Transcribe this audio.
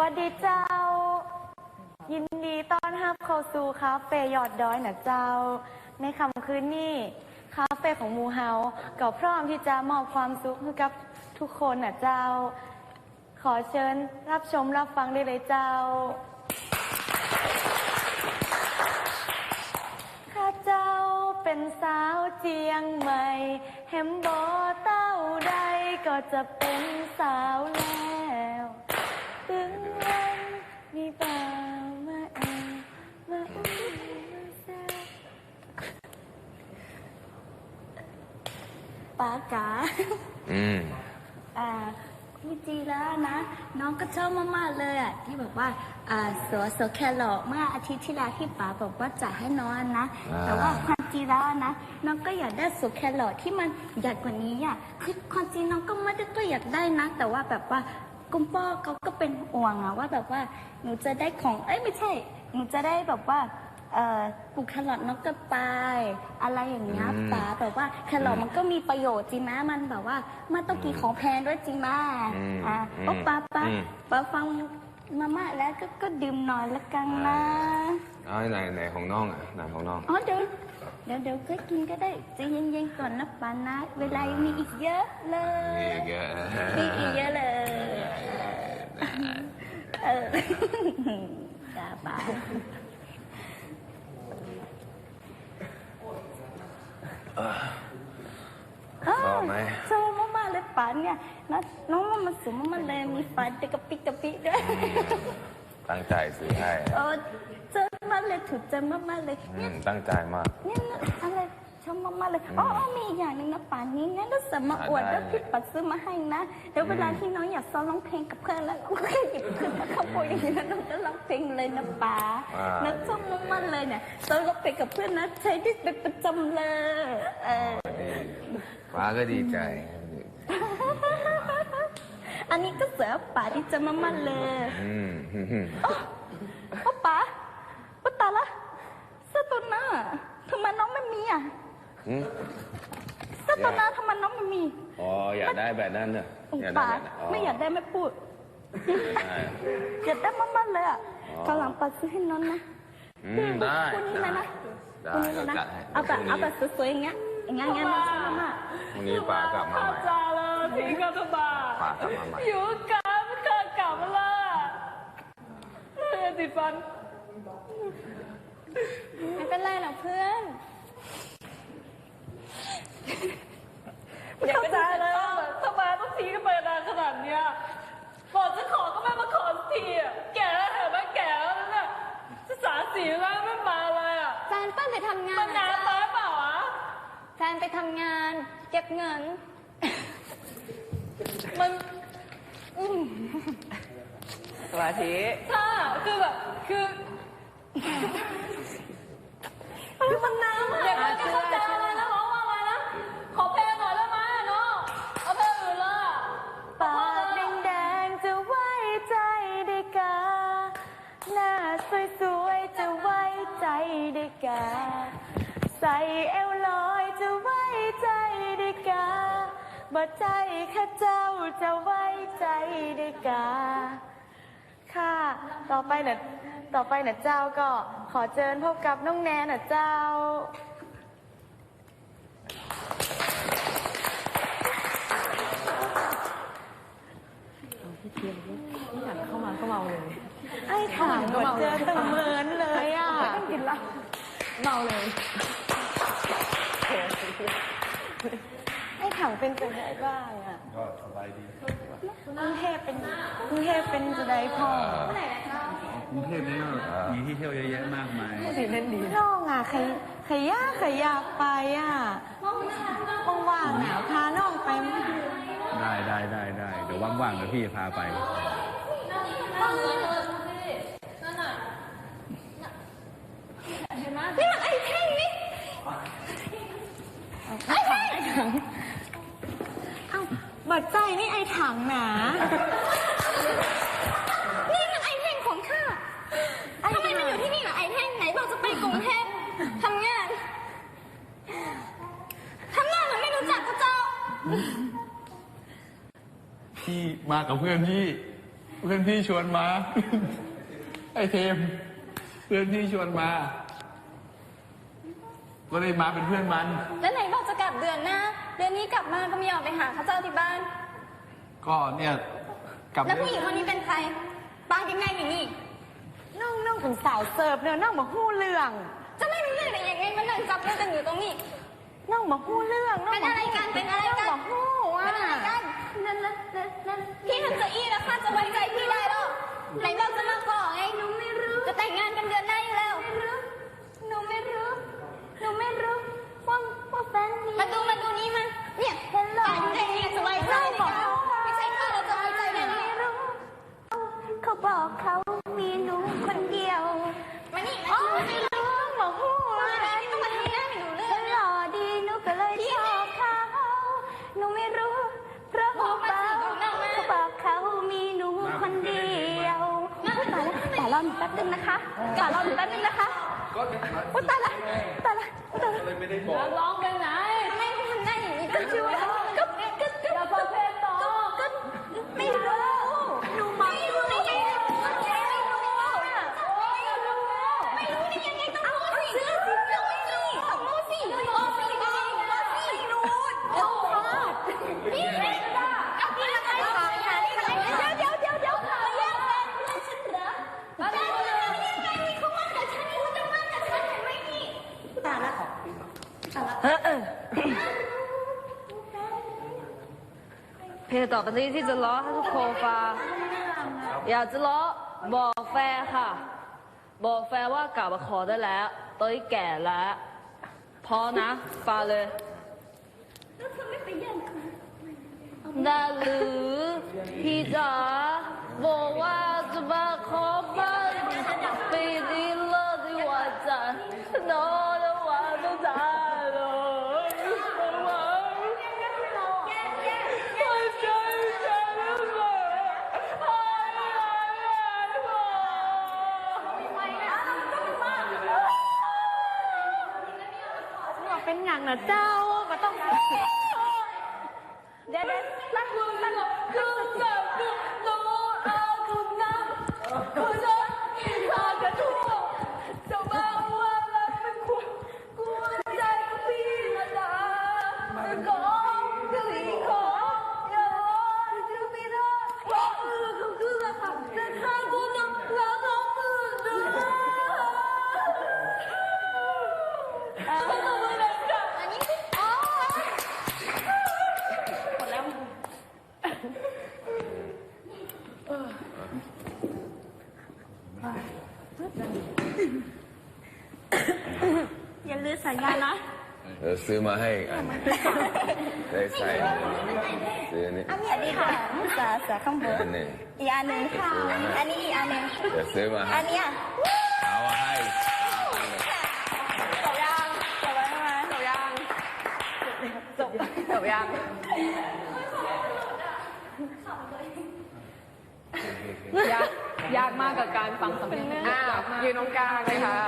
วัสดีเจ้า ยินดีต้อนรับเข้าสู่คาเฟ่ยอดดอยนะเจ้า ในค่ำคืนนี้คาเฟ่ของมูเฮาก็พร้อมที่จะมอบความสุขให้กับทุกคนนะเจ้า ขอเชิญรับชมรับฟังได้เลยเจ้าข้าเจ้าเป็นสาวเจียงใหม่แฮมบอเต้าใดก็จะเป็นสาวแล้ว ถึงวันมีเปล่ามาแอบมาอุ้มมาแซว ปากาอืม อ่าพี่จีแล้วนะ น้องก็ชอบมากๆเลยอะที่บอกว่าอ่าสวสวแครอทเมื่ออาทิตย์ที่แล้วที่ป๋าบอกว่าจะให้น้องนะ อ่า แต่ว่าความจริงแล้วนะ น้องก็อยากได้สวแครอทที่มันใหญ่กว่านี้อะคือความจริงน้องก็ไม่ได้ก็อยากได้นะ แต่ว่าแบบว่ากุมพ่อเขาก็เป็นห่วงอะว่าแบบว่าหนูจะได้ของเอ้ยไม่ใช่ หนูจะได้แบบว่า เอ่อปลูกแครอทน้องก็ไปอะไรอย่างเงี้ยอืม ป๋าแบบว่าแครอทมันก็มีประโยชน์จริงนะมันแบบว่าไม่ต้องกินของแพงด้วยจริงไหมอืมอะอืมโอ้ป้าป้าอืมป้าฟังมาม่าแล้วก็ก็ดื่มหน่อยละกันนะเอาไหนไหนของน้องอะไหนของน้อง อ๋อเดี๋ยวเดี๋ยวเดี๋ยวก็กินก็ได้ใจะเย็นๆก่อนนะป้านะ เวลายังมีอีกเยอะเลนี่ยเยอะมีอีกเยอะเลย เออจ้าป้า ชอบไหมชอบมากๆเลยป้าเนี่ยนะน้องมันมาสูงมากๆเลยมีฟันเด็กกระปิกกระปิกด้วยตั้งใจซื้อให้เออเจอมากเลยถูกใจมากๆเลยอืเนี่ยมตั้งใจมาก เนี่ยนะอะไร ชอบมากๆเลยอ๋ออ๋อมีอีกอย่างหนึ่งนะป่านนี้งั้นก็สามารถอวดแล้วพี่ปัดซื้อมาให้นะเดี๋ยวเวลาที่น้องอยากซ้อมร้องเพลงกับเพื่อนแล้วก็หยิบขึ้นมาขโมยอย่างนี้แล้วน้องก็ร้องเพลงเลยนะป๋าอ่านะชอบมากๆเลยเนี่ยซ้อมร้องเพลงกับเพื่อนนะใช้ได้เป็นประจำเลยเออดีฟ้าก็ดีใจ อันนี้ก็เสือป๋าที่จะมากๆเลยอืมอืมอืมโอ้ป๋าป้าตายละเสื้อตัวหน้าทำไมน้องไม่มีอะ อืมเสื้อตัวหน้าทำไมน้องไม่มีอ๋ออยากได้แบบนั้นเนอะโอ้อยากได้ป๋าแบบนั้นไม่อยากได้ไม่พูด ได้ อยากได้มากๆเลยอะอ๋อ กำลังปัดซื้อให้น้องนะอืมได้คุณนี่ได้นะนะได้คุณนี่เรานะจัดให้เอาแบบพรุ่งเอานี้แบบสวยๆอย่างเงี้ยอย่างเงี้ยอย่างเงี้ยน้องชอบมากพรุ่งนี้ป้ากลับมาใหม่จาเลยทิ้งกันทำไมป้ากลับมาใหม่ อยู่กันไม่เคยกลับมาละเพื่อนติดฟัน ไม่เป็นไรหรอกเพื่อน อยากใจเลยว่าแบบทำไมต้องทิ้งกันไปนานขนาดเนี้ยบอกจะขอก็ไม่มาขอสักทีอะแก่แล้วเห็นไหมแก่แล้วนั่นน่ะจะสาสีแล้วไม่มาเลยอะแฟนเปิ้ลไปทำงานมันนนานไปเปล่าอะแฟนไปทำงาน เก็บเงิน มันสมาธิถ้าคือแบบคือ คือมันนานมาก เดี๋ยวมันจะเข้า บ่ใจข้าเจ้าจะไว้ใจได้กา ค่ะ ต่อไปเนี่ยต่อไปเนี่ยเจ้าก็ขอเชิญพบกับน้องแนนนะเจ้าเข้ามาก็เมาเลย ไอ้ถามเหมือนเจอเสมือนเลยอะกินเหล้าเมาเลยไอ้ ถังเป็นจะได้บ้างอะก็สบายดีกรุงเทพเป็นกรุงเทพเป็นจะได้พ่อกรุงเทพนี่ก็มีที่เที่ยวเยอะแยะมากมายดีเล่นดีน้องอะใครใครยากใครอยากไปอะว่างๆหนาวพาน้องไปมั้ยได้ได้ได้ได้เดี๋ยวว่างๆเดี๋ยวพี่จะพาไป บัดใจนี่ไอ้ถังหนา นี่มันไอแท่งของข้าทำไมมันอยู่ที่นี่ล่ะไอแท่งไหนบอกจะไปกรุงเทพทำงานทำงานเหมือนไม่รู้จักพระเจ้า พี่มากับเพื่อนพี่เเพื่อนพี่ชวนมา ไอเทม เพื่อนพี่ชวนมา ก็เลยมาเป็นเพื่อนมัน แล้วไหนบอกจะกลับเดือนหน้า เดือนนี้กลับมาก็ไม่ยอมไปหาข้าเจ้าที่บ้าน ก็เนี่ยกลับแล้วผู้หญิงคนนี้เป็นใครปางยังไงอย่างนี้น้องน้องเป็นสาวเสิร์ฟเนี่ยน้องมาหู้เรื่อง จะไม่รู้เรื่องได้ยังไงมันนั่งจับมือกันอยู่ตรงนี้น้องมาหู้เรื่องน้องเป็นอะไรกันเป็นอะไรกันน้องมาหู้อะเป็นอะไรกันนั่นนั่นนั่นนั่นพี่ทำจะอี้แล้วข้าจะไว้ใจพี่ได้หรอไหนบอกจะมาก่อไงหนูไม่รู้จะแต่งงานกันเดือนหน้าอยู่แล้วหนูไม่รู้หนูไม่รู้ว่า รอหนูแป๊บนึงนะคะแต่รอหนูแป๊บนึงนะคะอุ๊ยตายละตายละตายละนักร้องไปไหน ทำไมทำหน้าอย่างนี้ก็ช่วยก็ก็ก็ อย่าประเภทต่อ ก็ไม่รู้หนูไม่รู้ได้ยังไงไม่รู้ไม่รู้ได้ยังไงต้องรู้สิต้องรู้สิต้องรู้สิต้องรู้สิต้องรู้สิไม่รู้ต้องพลาดพี่ไม่ได้กับพี่ละไงขายหาที่ไหนเดี๋ยวเดี๋ยวเดี๋ยวเดี๋ยวขอแยกแฟนเพื่อนฉันเหรอแล้วยังไงมีเขามากับฉันนี่เขาจะมากับฉันเห็นไหมนี่ตายละ เพลง ต่อไปนี้ที่จะร้องให้ทุกคนฟังอยากจะร้องบอกแฟนค่ะ บอกแฟนว่ากลับมาขอได้แล้วตอนนี้แก่แล้วพอนะฟังเลยได้หรือพี่จ๋าบอกว่าจะมา ว่าเป็นอย่างนะ อย่าลืมสัญญานะเดี๋ยวซื้อมาให้อีกอันได้ใส่ซื้ออันนี้อันนี้อันนี้ค่ะสาสาข้างบนอันนี้อีกอันหนึ่งค่ะ อันนี้อีกอันหนึ่งเดี๋ยวซื้อมาให้อันเนี้ยเอาให้จบยังจบแล้วใช่ไหมจบยังจบจบยังยาก ยากมากกับการฟังสำเนียงอ่ายืนตรงกลางเลยค่ะ